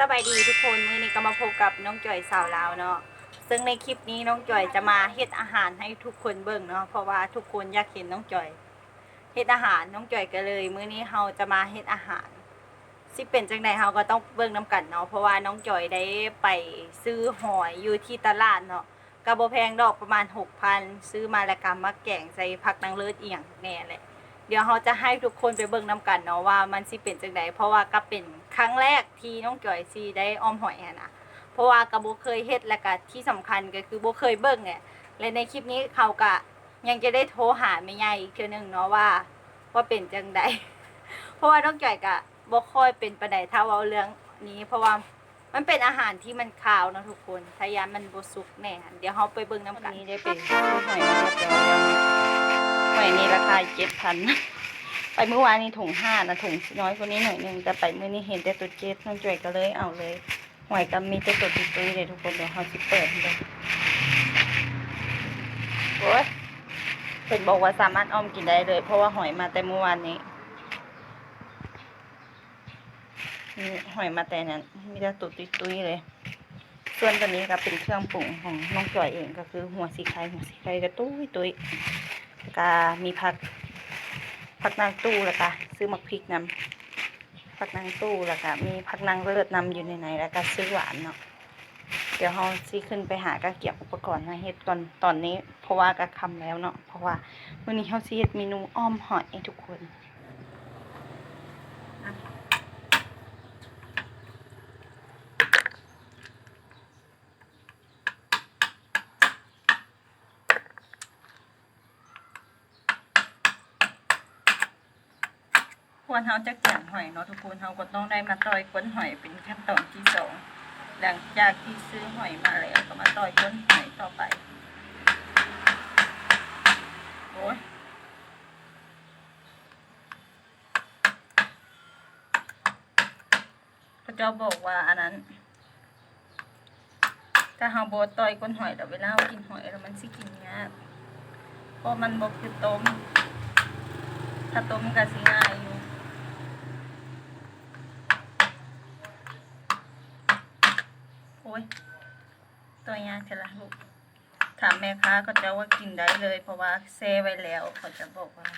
สบายดีทุกคนมื้อนี้ก็มาพบกับน้องจอยสาวลาวเนาะซึ่งในคลิปนี้น้องจอยจะมาเฮ็ดอาหารให้ทุกคนเบิ่งเนาะเพราะว่าทุกคนอยากเห็นน้องจอยเฮ็ดอาหารน้องจอยก็เลย มื้อนี้เราจะมาเฮ็ดอาหารสิเป็นจังไดเฮาก็ต้องเบิ่งนํกันเนาะเพราะว่าน้องจอยได้ไปซื้อหอยอยู่ที่ตลาดเนาะก็บ่แพงดอกประมาณ6,000ซื้อมาแล้วก็มาแกงใส่ผักนางเลิศอีหยังแน่แหละเดี๋ยวเราจะให้ทุกคนไปเบิ่งนํกันเนาะว่ามันสิเป็นจังไดเพราะว่าก็เป็น ครั้งแรกที่น้องจอยสิได้ออมหอยอะนะเพราะว่าก็บ่เคยเฮ็ดแล้วก็ที่สำคัญก็คือโบเคยเบิ่งไงและในคลิปนี้เขาก็ยังจะได้โทรหาแม่ใหญ่อีกเทื่อนึงเนาะว่าว่าเป็นจังไดเพราะว่าน้องจอยก็บ่ค่อยเป็นปานใดถ้าเว้าเรื่องนี้ เพราะว่ามันเป็นอาหารที่มันคาวนะทุกคนถ้ายามมันบ่สุกแน่เดี๋ยวเราไปเบิ่งนํกันนี้ได้เป็นหอยมาแล้วหอยนี่ราคา7,000 ไปเมื่อวานนี้ถุงห้านะถุงน้อยกว่านี้หน่อยหนึงแต่ไปเมื่อนี้เห็นแต่ตัวเจ็ดน้องจอยก็เลยเอาเลยหอยก็มีแต่ตัวตุ้ยเลยทุกคนเดี๋ยวเขาสิเปิดเลยโอ้ยเป็นบอกว่าสามารถอ้อมกินได้เลย เพราะว่าหอยมาแต่เมื่อวานนี้หอยมาแต่นั้นมีแต่ตัวตุ้ยเลย ส่วนตัวนี้ก็เป็นเครื่องปรุงของน้องจอยเองก็คือหัวสีไข่หัวสีไข่ก็ตุ้ยตุ้ยก็มีผัก ผักนางตู้แล้วก็ซื้อมักพริกนำผักนางตู้แล้วก็มีผักนางเลิศนำอยู่ในไหนแล้วก็ซื้อหวานเนาะเดี๋ยวเราซีขึ้นไปหากะเก็บอุปกรณ์มาเฮ็ดก่อนตอนนี้ เพราะว่ากะคำแล้วเนาะเพราะว่าวันนี้เขาซีเฮ็ดเมนูอ้อมหอยให้ทุกคน วรเขาจะเกี่ยงหอยเนาะทุกคนเขาก็ต้องได้มาต่อยก้นหอยเป็นขั้นตอนที่สองหลังจากที่ซื้อหอยมาแล้วก็มาต่อยก้นหอยต่อไปโอ้ยพระเจ้าบอกว่าอันนั้นถ้าเราโบต่อยก้นหอยแต่เวลาเรากินหอยแล้วมันสิกินยากเพราะมันบอกคือต้มถ้าต้มก็สิง่ายอ ยู่โอ้ยตัวยากจะละลูกถามแม่ค้าก็จะว่ากินได้เลย เพราะว่าเซไว้แล้วเขาจะบอกว่า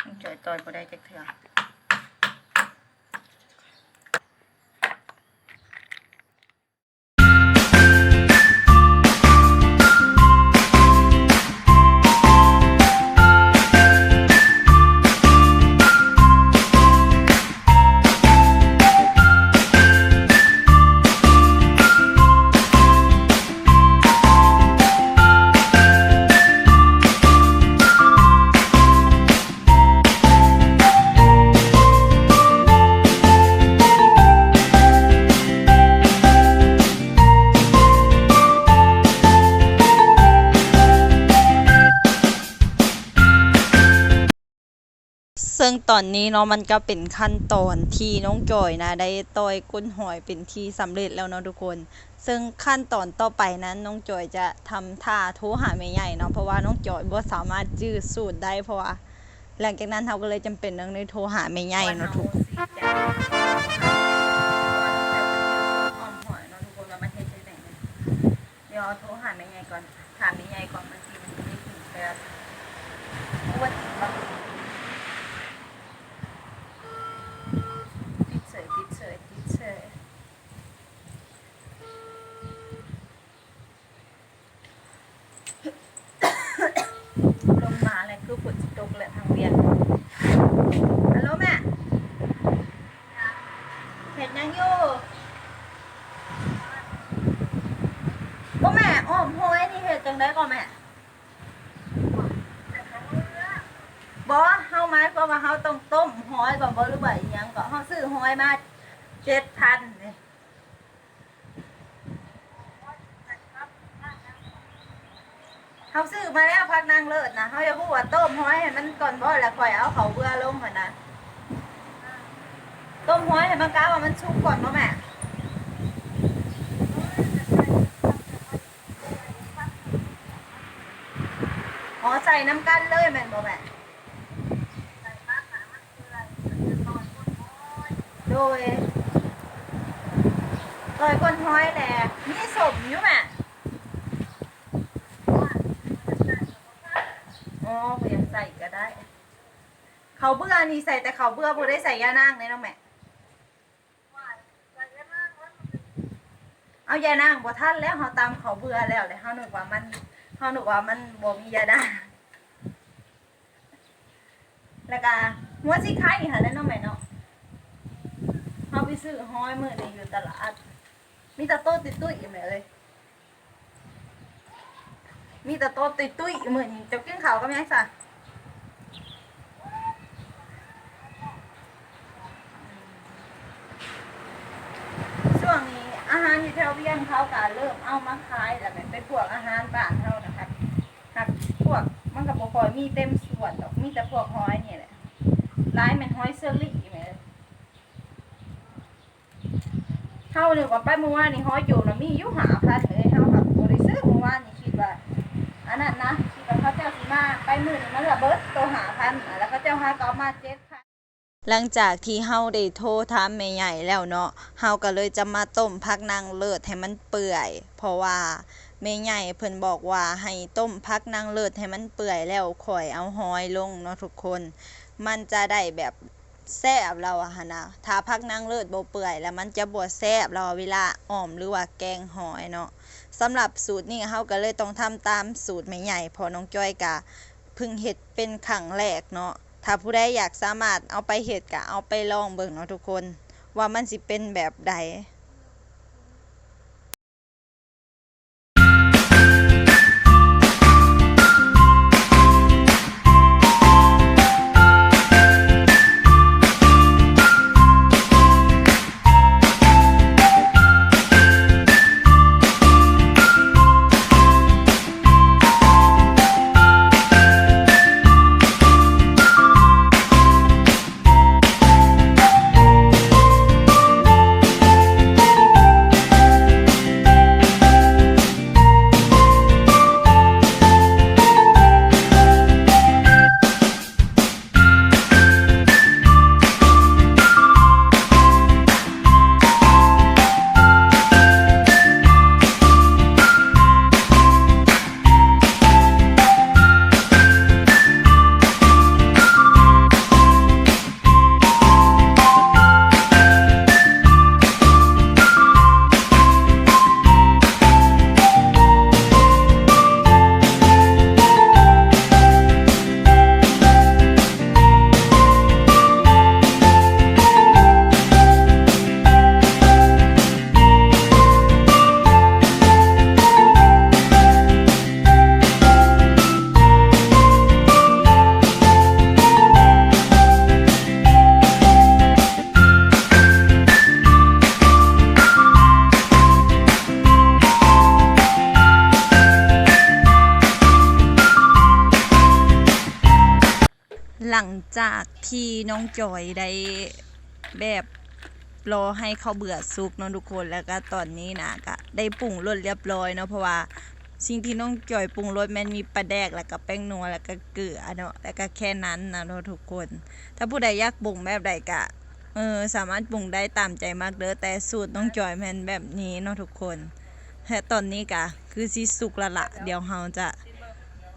ต้องจอยต่อยบ่ได้จะเถื่อ ซึ่งตอนนี้เนาะมันก็เป็นขั้นตอนที่น้องจอยนะ ได้ต้อยก้นหอยเป็นที่สำเร็จแล้วเนาะทุกคน ซึ่งขั้นตอนต่อไปนั้นน้องจอยจะทำท่าทรหาแม่ใหญ่เนาะเพราะว่าน้องจอยบ่สามารถจื้อสูตรได้เพราะว่า หลังจากนั้นเขาก็เลยจำเป็นต้องได้โทรหาแม่ใหญ่เนาะทุกคนเดี๋ยวโทรหาแม่ใหญ่ก่อนถามแม่ใหญ่ก่อนมันสิมันได้ถึงแบบอ้วนบ่ ติดเฉยติดเฉยติดเฉยลงมาเลยคือฝนจะตกเลยทางเวียนฮัลโหลแม่เห็นยังอยู่บ่แม่อ้อมห้อยนี่เห็ดจังได้ก่อนแม่บ่เฮาหมายความว่าเฮาต้องต้มห้ อยก่อนบ่หรือว่าอีหยังก็เฮาซื้อห้อยมา7,000นี่เฮาซื้อมาแล้วพักนางเลิศนะเฮาจะพูดว่าต้มห้อยให้มันก่อนบ่แล้วค่อยเอาเขาเบื่อลงหั่นน่ะต้มห้อยให้มันกะว่ามันสุกก่อนบ่แม่อ๋อใส่น้ำกันเลยแม่นบ่แม่โด ยลอยก้นห้อยแหละมีสมอยู่แม่อ๋อบ่อยากใส่ก็ได้ เขาเบื่อนี่ใส่แต่เขาเบื่อบ่ได้ใส่ยานางเลยน้องแม่เอายานางบ่ทันแล้วเฮาตามเขาเบื่อแล้วเลยเฮานึกว่ามันเฮานึกว่ามันบ่มียานางแล้วก็หัวสิไข่หั่นแล้วเนาะแม่เนาะเฮา ไปซื้อห้อยมือนี้อยู่ตลาด มีแต่โต๊ะติดตุ้ยแม่เลย มีแต่โต๊ะติดตุ้ยมือนี้เจะกินข้าวกับหยังซะช่วงนี้อาหารอยู่แถวเวียงเขาก็เริ่มเอามาขายแล้วเป็นพวกอาหารบ้านเฮานะคะหักพวกมันก็บ่ค่อยมีเต็มส่วนดอกมีแต่พวกหอยนี่แหละหลายม่นหอยเซอรี่แม่ เฮานึกว่าไปเมื่อวานนี่หอยจูบน่ะมีอยู่หาพันเลยเฮาแบบบ่ได้ซื้อเมื่อวานนี่คิดว่าอันนั้นนะคิดว่าเขาเจ้าสิมาไปมื้อนี้มันระเบิดตัวหาพันแล้วเขาเจ้าหาก็เอามา7,000หลังจากที่เฮาได้โทรถามแม่ใหญ่แล้วเนาะเฮาก็เลยจะมาต้มพักนางเลิศให้มันเปื่อย เพราะว่าแม่ใหญ่เพิ่นบอกว่าให้ต้มพักนางเลิศให้มันเปื่อยแล้วค่อยเอาหอยลงเนาะทุกคน มันจะได้แบบ แซ่บเราอะฮะนะถ้าพักนั่งเลิศบ่เปื่อย แล้วมันจะบวดแซ่บเราเวลาอ่อมหรือว่าแกงหอยเนาะสำหรับสูตรนี้เขาก็เลยต้องทำตามสูตรแม่ใหญ่พอน้องจ้อยกะพึ่งเห็ดเป็นขังแรกเนาะถ้าผู้ใดอยากสามารถเอาไปเห็ดกะเอาไปลองเบิ่งเนาะทุกคน ว่ามันสิเป็นแบบใด จากที่น้องจอยได้แบบรอให้เขาเบื่อสุกเนาะทุกคนแล้วก็ตอนนี้นะก็ได้ปรุงรสเรียบร้อยเนาะเพราะว่าสิ่งที่น้องจอยปรุงรสมันมีปลาแดกแล้วก็แป้งนัวแล้วก็เกลือเนาะแล้วก็แค่นั้นนะเนาะทุกคน ถ้าผู้ใดอยากปรุงแบบใดก็เออสามารถปรุงได้ตามใจมากเด้อแต่สูตรน้องจอยมันแบบนี้เนาะทุกคนแต่ตอนนี้ก็คือสิสุกละละเดี๋ยวเราจะ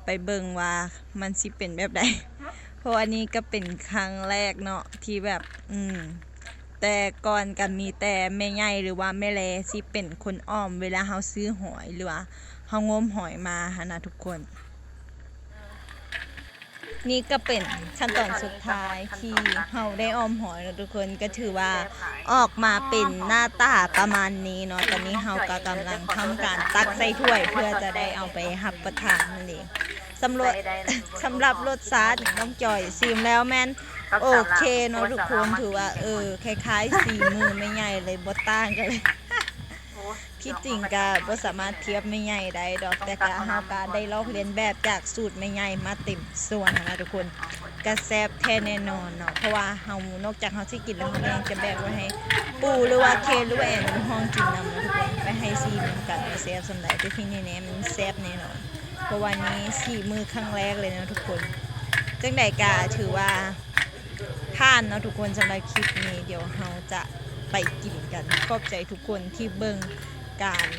ไปเบิ่งว่ามันสิเป็นแบบใด เพราะอันนี้ก็เป็นครั้งแรกเนาะที่แบบ อืม แต่ก่อนกันมีแต่แม่ใหญ่หรือว่าแม่แลซี่เป็นคนอ้อมเวลาเฮาซื้อหอยหรือว่าเฮางมหอยมาหนนะทุกคน นี่ก็เป็นขั้นตอนสุดท้ายที่เฮาได้อ้อมหอยนะทุกคนก็ถือว่าออกมาเป็นหน้าตาประมาณนี้เนาะตอนนี้เฮาก็กำลังทำการตักใส่ถ้วย เพื่อจะได้เอาไปรับประทานนั่นเองสำหรับสำหรับรสชาติน้องจอยซีมแล้วแม่นโอเคเนาะทุกคนถือว่าเออคล้ายๆสีมือไม่ใหญ่เลยบ่ต่างกันเลย ที่จริงก็บ่สามารถเทียบไม่ใหญ่ได้ดอกแต่ก็เฮาก็ได้ลอกเรียนแบบจากสูตรไม่ใหญ่มาเต็มส่วนนะทุกคนก็แซ่บแท้แน่นอนเนาะเพราะว่าเฮานอกจากเฮาสิกินแล้วเฮายังจะแบ่งไว้ให้ปู่หรือว่าเคหรือว่าแอนห้องกินนำนะทุกคนไปให้ซีมกันว่าแซ่บสำหรับแต่ที่นี่แน่มันแซ่บแน่นอนเพราะวันนี้สี่มือครั้งแรกเลยนะทุกคนจังใดกาถือว่าผ่านเนาะทุกคนสำหรับคลิปนี้เดี๋ยวเราจะ ไปกินกัน ขอบใจทุกคนที่เบิ่งการ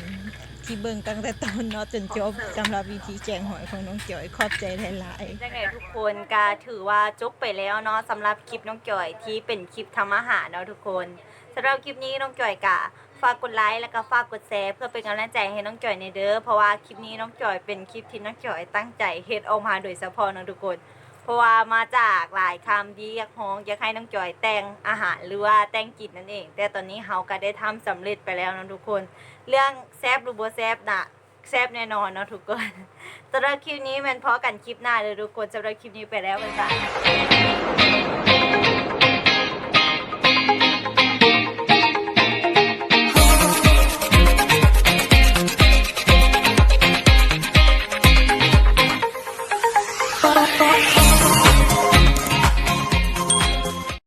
ที่เบิ่งตั้งแต่ต้นเนาะจนจบสำหรับวิธีแจงหอยของน้องจอยขอบใจหลายๆจังไงทุกคนก็ถือว่าจบไปแล้วเนาะสำหรับคลิปน้องจอยที่เป็นคลิปทำอาหารเนาะทุกคนสำหรับคลิปนี้น้องจอยกะฝากกดไลค์แล้วก็ฝากกดแชร์เพื่อเป็นกำลังใจให้น้องจอยในเด้อเพราะว่าคลิปนี้น้องจอยเป็นคลิปที่น้องจอยตั้งใจเฮ็ดออกมาโดยเฉพาะเนาะทุกคน เพราะว่ามาจากหลายคำที่อยากฮ้องอยากให้น้องจอยแต่งอาหารหรือว่าแต่งกินนั่นเอง แต่ตอนนี้เฮาก็ได้ทำสำเร็จไปแล้วนะทุกคน เรื่องแซบหรือบ่แซบน่ะแซบแน่นอนเนาะทุกคนสำหรับคลิปนี้มันพอกันคลิปหน้าเลยทุกคนสำหรับคลิปนี้ไปแล้วบ๊ายบาย